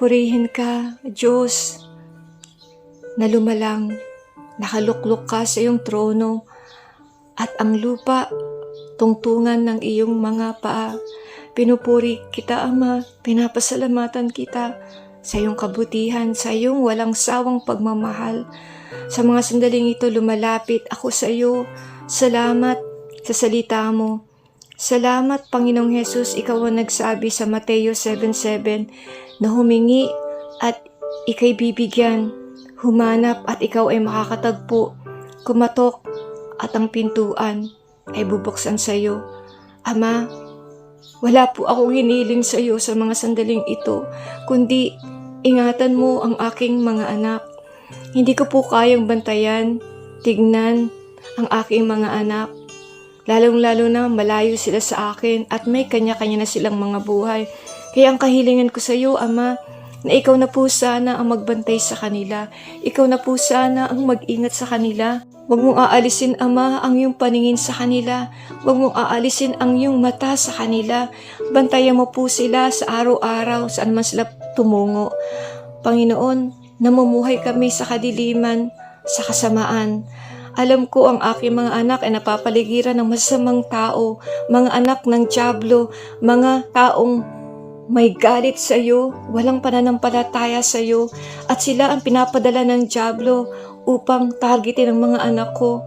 Purihin ka, Diyos, na lumalang, nakaluklok ka sa iyong trono, at ang lupa, tungtungan ng iyong mga paa. Pinupuri kita, Ama, pinapasalamatan kita sa iyong kabutihan, sa iyong walang sawang pagmamahal. Sa mga sandaling ito, lumalapit ako sa iyo. Salamat sa salita mo. Salamat, Panginoong Hesus, ikaw ang nagsabi sa Mateo 7.7 na humingi at ikay bibigyan, humanap at ikaw ay makakatagpo, kumatok at ang pintuan ay bubuksan sa iyo. Ama, wala po akong hiniling sa iyo sa mga sandaling ito, kundi ingatan mo ang aking mga anak. Hindi ko po kayang bantayan, tignan ang aking mga anak. Lalong-lalo na malayo sila sa akin at may kanya-kanya na silang mga buhay. Kaya ang kahilingan ko sa iyo, Ama, na ikaw na po sana ang magbantay sa kanila. Ikaw na po sana ang mag-ingat sa kanila. Huwag mong aalisin, Ama, ang iyong paningin sa kanila. Huwag mong aalisin ang iyong mata sa kanila. Bantayan mo po sila sa araw-araw, saan man sila tumungo. Panginoon, namumuhay kami sa kadiliman, sa kasamaan. Alam ko ang aking mga anak ay napapaligiran ng masamang tao, mga anak ng Diablo, mga taong may galit sa iyo, walang pananampalataya sa iyo, at sila ang pinapadala ng Diablo upang targetin ang mga anak ko.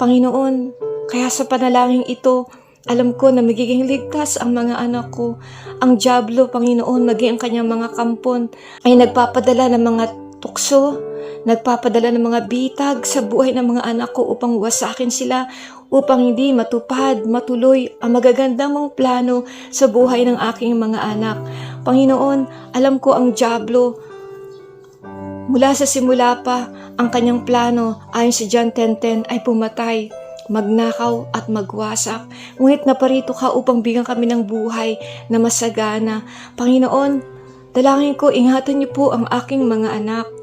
Panginoon, kaya sa panalangin ito, alam ko na magiging ligtas ang mga anak ko. Ang Diablo, Panginoon, maging ang kanyang mga kampon, ay nagpapadala ng mga tukso, nagpapadala ng mga bitag sa buhay ng mga anak ko upang wasakin sila, upang hindi matupad, matuloy ang magagandang mong plano sa buhay ng aking mga anak. Panginoon, alam ko ang Diablo, mula sa simula pa, ang kanyang plano ayon sa John 10.10 ay pumatay, magnakaw at magwasak. Ngunit naparito ka upang bigyan kami ng buhay na masagana. Panginoon, dalangin ko, ingatan niyo po ang aking mga anak.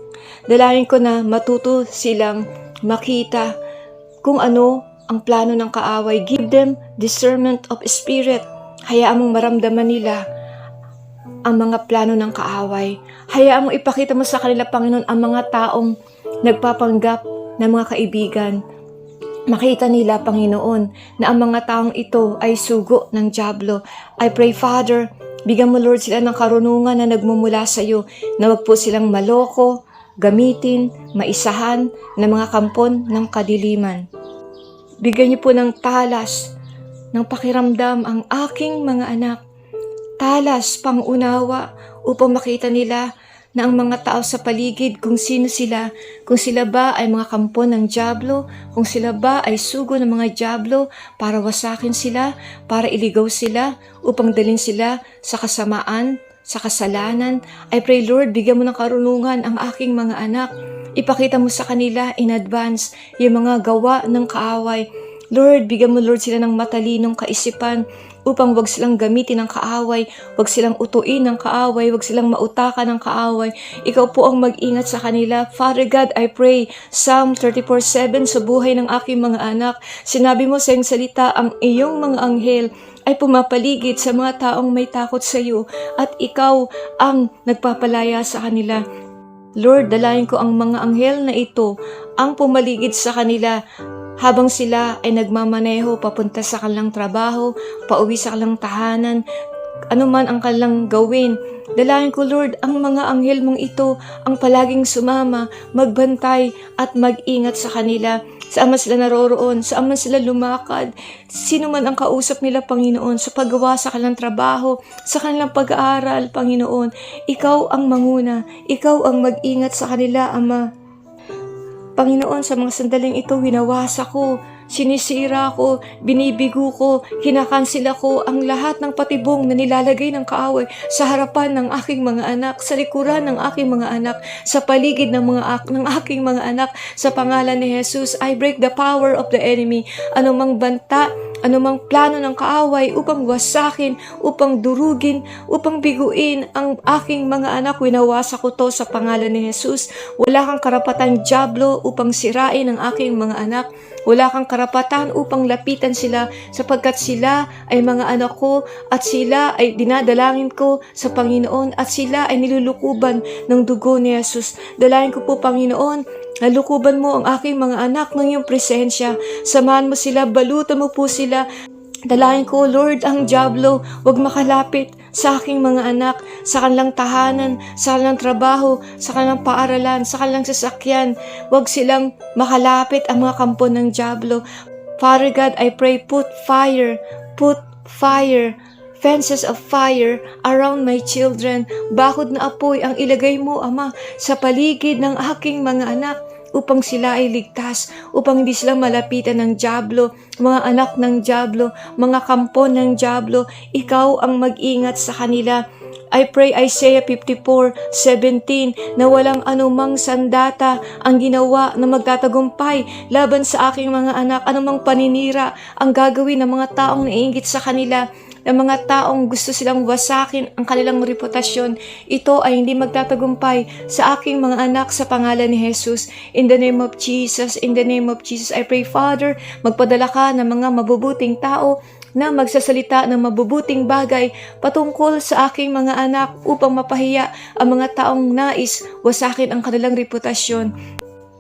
Dalangin ko na matuto silang makita kung ano ang plano ng kaaway. Give them discernment of spirit. Hayaan mong maramdaman nila ang mga plano ng kaaway. Hayaan mo ipakita mo sa kanila, Panginoon, ang mga taong nagpapanggap na mga kaibigan. Makita nila, Panginoon, na ang mga taong ito ay sugo ng Diablo. I pray, Father, bigyan mo, Lord, sila ng karunungan na nagmumula sa iyo, na wag po silang maloko, gamitin, maisahan ng mga kampon ng kadiliman. Bigyan niyo po ng talas, ng pakiramdam ang aking mga anak. Talas, pangunawa, upang makita nila na ang mga tao sa paligid kung sino sila, kung sila ba ay mga kampon ng Diablo, kung sila ba ay sugo ng mga Diablo para wasakin sila, para iligaw sila, upang dalhin sila sa kasamaan, sa kasalanan. I pray Lord, bigyan mo ng karunungan ang aking mga anak. Ipakita mo sa kanila in advance yung mga gawa ng kaaway. Lord, bigyan mo Lord sila ng matalinong kaisipan upang wag silang gamitin ng kaaway, wag silang utuin ng kaaway, wag silang mautakan ng kaaway. Ikaw po ang mag-ingat sa kanila. Father God, I pray, Psalm 34.7 sa buhay ng aking mga anak. Sinabi mo sa iyong salita, ang iyong mga anghel ay pumapaligid sa mga taong may takot sa iyo at ikaw ang nagpapalaya sa kanila. Lord, dalayan ko ang mga anghel na ito ang pumaligid sa kanila habang sila ay nagmamaneho papunta sa kanilang trabaho, pauwi sa kanilang tahanan, anuman ang kanilang gawin. Dalayan ko, Lord, ang mga anghel mong ito ang palaging sumama, magbantay at mag-ingat sa kanila. Saan man sila naroroon, saan man sila lumakad, sino man ang kausap nila, Panginoon, sa paggawa sa kanilang trabaho, sa kanilang pag-aaral, Panginoon. Ikaw ang manguna, ikaw ang mag-ingat sa kanila, Ama. Panginoon, sa mga sandaling ito, winawasa ko, sinisira ko, binibigo ko, kinakansila ko ang lahat ng patibong na nilalagay ng kaaway sa harapan ng aking mga anak, sa likuran ng aking mga anak, sa paligid ng mga ak- ng aking mga anak, sa pangalan ni Jesus, I break the power of the enemy. Anumang banta anumang plano ng kaaway upang wasakin, upang durugin, upang biguin ang aking mga anak. Winawasa ko to sa pangalan ni Jesus. Wala kang karapatan, Diablo, upang sirain ang aking mga anak. Wala kang karapatan upang lapitan sila sapagkat sila ay mga anak ko at sila ay dinadalangin ko sa Panginoon at sila ay nilulukuban ng dugo ni Jesus. Dalangin ko po, Panginoon, Nalukuban mo ang aking mga anak ng iyong presensya. Samahan mo sila, balutan mo po sila. Dalayan ko, Lord, ang Diablo, wag makalapit sa aking mga anak, sa kanilang tahanan, sa kanilang trabaho, sa kanilang paaralan, sa kanilang sasakyan. Wag silang makalapit ang mga kampo ng Diablo. Father God, I pray, put fire, put fire, fences of fire around my children. Bakod na apoy ang ilagay mo, Ama, sa paligid ng aking mga anak upang sila ay ligtas, upang hindi sila malapitan ng Diablo, mga anak ng Diablo, mga kampo ng Diablo, ikaw ang mag-ingat sa kanila. I pray Isaiah 54:17 na walang anumang sandata ang ginawa na magtatagumpay laban sa aking mga anak, anumang paninira ang gagawin ng mga taong naiingit sa kanila ng mga taong gusto silang wasakin ang kanilang reputasyon, ito ay hindi magtatagumpay sa aking mga anak sa pangalan ni Jesus. In the name of Jesus, in the name of Jesus, I pray, Father, magpadala ka ng mga mabubuting tao na magsasalita ng mabubuting bagay patungkol sa aking mga anak upang mapahiya ang mga taong nais wasakin ang kanilang reputasyon.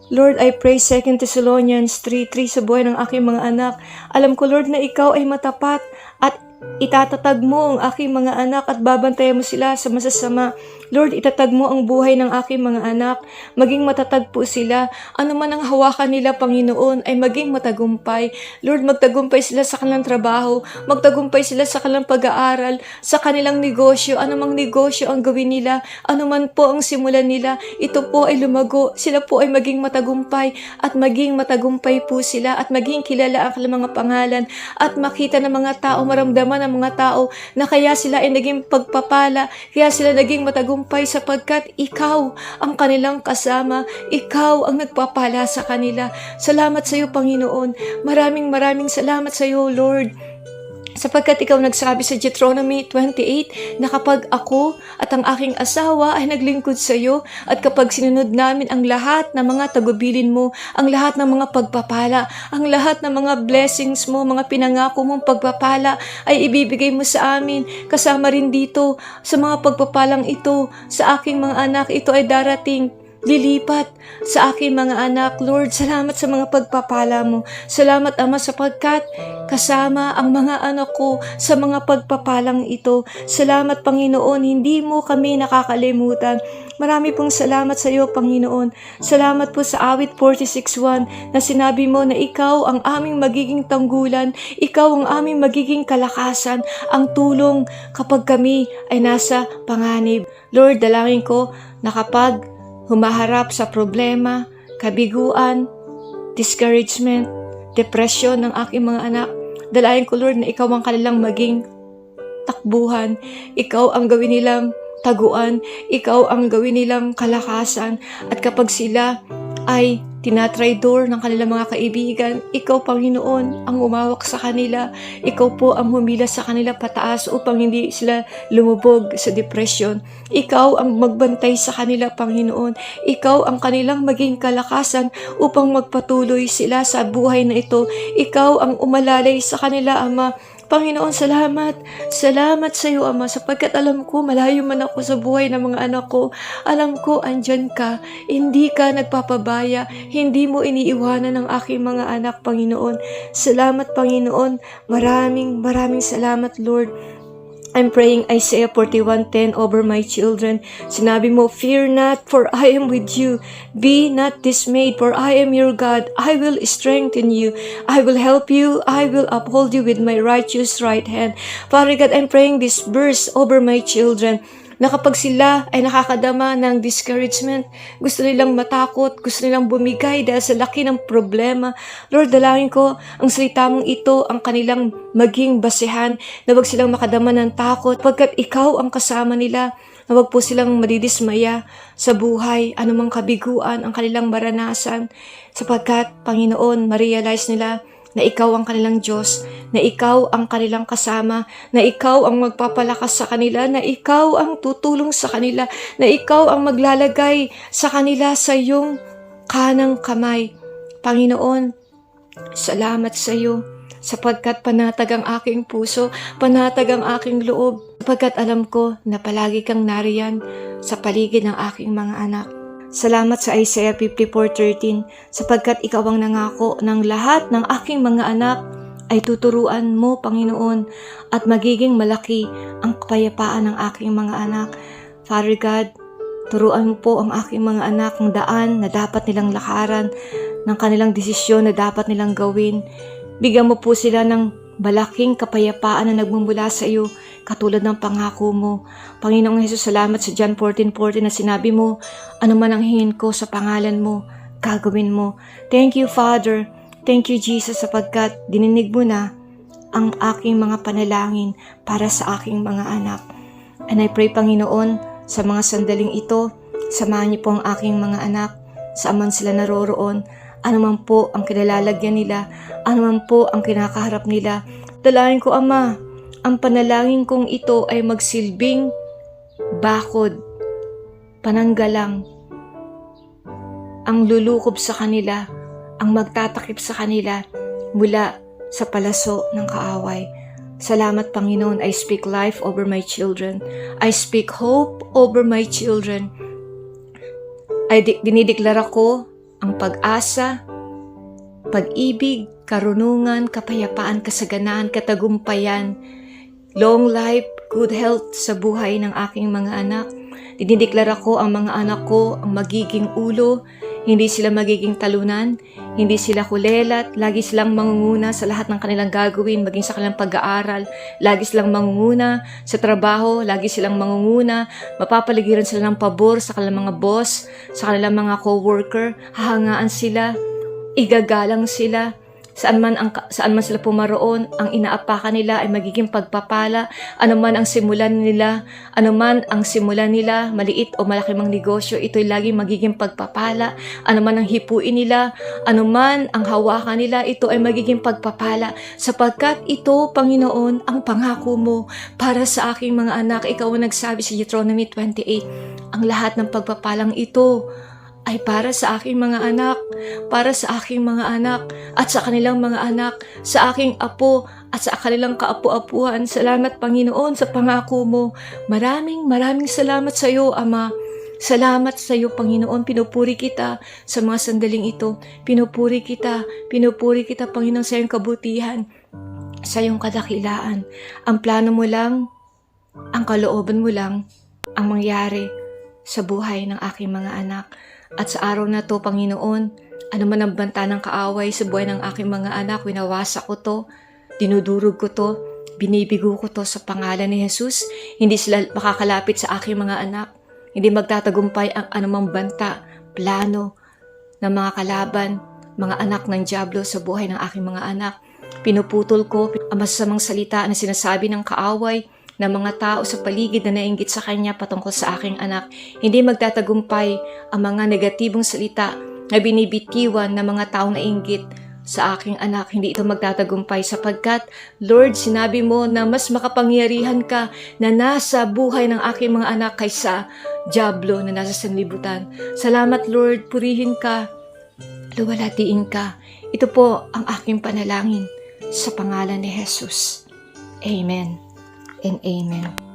Lord, I pray 2 Thessalonians 3.3 sa buhay ng aking mga anak. Alam ko, Lord, na ikaw ay matapat at itatatag mo ang aking mga anak at babantayan mo sila sa masasama. Lord, itatag mo ang buhay ng aking mga anak. Maging matatag po sila. Ano man ang hawakan nila, Panginoon, ay maging matagumpay. Lord, magtagumpay sila sa kanilang trabaho. Magtagumpay sila sa kanilang pag-aaral, sa kanilang negosyo. Ano mang negosyo ang gawin nila. Ano man po ang simulan nila. Ito po ay lumago. Sila po ay maging matagumpay at maging matagumpay po sila at maging kilala ang kanilang mga pangalan at makita ng mga tao, maramdaman ng mga tao na kaya sila ay naging pagpapala, kaya sila naging matagumpay sapagkat ikaw ang kanilang kasama, ikaw ang nagpapala sa kanila. Salamat sa iyo, Panginoon. Maraming maraming salamat sa iyo, Lord. Sapagkat ikaw nagsabi sa Deuteronomy 28 na kapag ako at ang aking asawa ay naglingkod sa iyo at kapag sinunod namin ang lahat ng mga tagubilin mo, ang lahat ng mga pagpapala, ang lahat ng mga blessings mo, mga pinangako mong pagpapala ay ibibigay mo sa amin. Kasama rin dito sa mga pagpapalang ito sa aking mga anak, ito ay darating lilipat sa aking mga anak. Lord, salamat sa mga pagpapala mo. Salamat, Ama, sapagkat kasama ang mga anak ko sa mga pagpapalang ito. Salamat, Panginoon, hindi mo kami nakakalimutan. Marami pong salamat sa iyo, Panginoon. Salamat po sa awit 46.1 na sinabi mo na ikaw ang aming magiging tanggulan, ikaw ang aming magiging kalakasan, ang tulong kapag kami ay nasa panganib. Lord, dalangin ko na kapag humaharap sa problema, kabiguan, discouragement, depression ng aking mga anak. Dalayan ko, Lord, na ikaw ang kanilang maging takbuhan. Ikaw ang gawin nilang taguan. Ikaw ang gawin nilang kalakasan. At kapag sila ay tinatraidor ng kanilang mga kaibigan, ikaw, Panginoon, ang umawak sa kanila. Ikaw po ang humila sa kanila pataas upang hindi sila lumubog sa depression. Ikaw ang magbantay sa kanila, Panginoon. Ikaw ang kanilang maging kalakasan upang magpatuloy sila sa buhay na ito. Ikaw ang umalalay sa kanila, Ama. Panginoon, salamat. Salamat sa iyo, Ama, sapagkat alam ko, malayo man ako sa buhay ng mga anak ko. Alam ko, andyan ka. Hindi ka nagpapabaya. Hindi mo iniiwanan ang aking mga anak, Panginoon. Salamat, Panginoon. Maraming, maraming salamat, Lord. I'm praying Isaiah 41:10 over my children. Sinabi mo, Fear not, for I am with you. Be not dismayed, for I am your God. I will strengthen you. I will help you. I will uphold you with my righteous right hand. Father God, I'm praying this verse over my children na kapag sila ay nakakadama ng discouragement, gusto nilang matakot, gusto nilang bumigay dahil sa laki ng problema. Lord, dalangin ko ang salita mong ito ang kanilang maging basehan na wag silang makadama ng takot pagkat ikaw ang kasama nila na wag po silang madidismaya sa buhay, anumang kabiguan ang kanilang maranasan sapagkat, Panginoon, ma-realize nila na ikaw ang kanilang Diyos, na ikaw ang kanilang kasama, na ikaw ang magpapalakas sa kanila, na ikaw ang tutulong sa kanila, na ikaw ang maglalagay sa kanila sa iyong kanang kamay. Panginoon, salamat sa iyo sapagkat panatag ang aking puso, panatag ang aking loob, sapagkat alam ko na palagi kang nariyan sa paligid ng aking mga anak. Salamat sa Isaiah 54.13 sapagkat ikaw ang nangako ng lahat ng aking mga anak ay tuturuan mo, Panginoon, at magiging malaki ang kapayapaan ng aking mga anak. Father God, turuan mo po ang aking mga anak ng daan na dapat nilang lakaran, ng kanilang desisyon na dapat nilang gawin. Bigyan mo po sila ng malaking kapayapaan na nagmumula sa iyo, katulad ng pangako mo. Panginoong Hesus, salamat sa John 14.14 na sinabi mo, ano man ang hingin ko sa pangalan mo, gagawin mo. Thank you, Father. Thank you, Jesus, sapagkat dininig mo na ang aking mga panalangin para sa aking mga anak. And I pray, Panginoon, sa mga sandaling ito, samahan niyo po ang aking mga anak, saan man sila naroroon, anuman po ang kinalalagyan nila, anuman po ang kinakaharap nila. Dalayan ko, Ama, ang panalangin kong ito ay magsilbing bakod, pananggalang, ang lulukob sa kanila, ang magtatakip sa kanila mula sa palaso ng kaaway. Salamat Panginoon, I speak life over my children. I speak hope over my children. Ay di- dinideklara ko ang pag-asa, pag-ibig, karunungan, kapayapaan, kasaganaan, katagumpayan, long life, good health sa buhay ng aking mga anak. Dinideklara ko ang mga anak ko ang magiging ulo, hindi sila magiging talunan, hindi sila kulelat, lagi silang mangunguna sa lahat ng kanilang gagawin, maging sa kanilang pag-aaral, lagi silang mangunguna sa trabaho, lagi silang mangunguna, mapapaligiran sila ng pabor sa kanilang mga boss, sa kanilang mga co-worker, hahangaan sila, igagalang sila, saan man, ang, saan man sila pumaroon, ang inaapakan nila ay magiging pagpapala, anuman ang simulan nila, anuman ang simulan nila, maliit o malaki mang negosyo, ito'y laging magiging pagpapala, anuman ang hipuin nila, anuman ang hawakan nila, ito ay magiging pagpapala, sapagkat ito, Panginoon, ang pangako mo para sa aking mga anak. Ikaw ang nagsabi sa Deuteronomy 28, ang lahat ng pagpapalang ito ay para sa aking mga anak, para sa aking mga anak, at sa kanilang mga anak, sa aking apo, at sa kanilang kaapu-apuhan. Salamat, Panginoon, sa pangako mo. Maraming, maraming salamat sa iyo, Ama. Salamat sa iyo, Panginoon. Pinupuri kita sa mga sandaling ito. Pinupuri kita, pinupuri kita, Panginoon, sa iyong kabutihan, sa iyong kadakilaan. Ang plano mo lang, ang kalooban mo lang, ang mangyari sa buhay ng aking mga anak. At sa araw na to, Panginoon, ano man ang banta ng kaaway sa buhay ng aking mga anak, winawasa ko to, dinudurog ko to, binibigo ko to sa pangalan ni Jesus. Hindi sila makakalapit sa aking mga anak. Hindi magtatagumpay ang anumang banta, plano ng mga kalaban, mga anak ng Diablo sa buhay ng aking mga anak. Pinuputol ko ang masasamang salita na sinasabi ng kaaway ng mga tao sa paligid na nainggit sa kanya patungkol sa aking anak. Hindi magtatagumpay ang mga negatibong salita na binibitiwan ng mga taong nainggit sa aking anak. Hindi ito magtatagumpay sapagkat, Lord, sinabi mo na mas makapangyarihan ka na nasa buhay ng aking mga anak kaysa Diablo na nasa sanlibutan. Salamat, Lord. Purihin ka. Luwalatiin ka. Ito po ang aking panalangin sa pangalan ni Jesus. Amen and amen.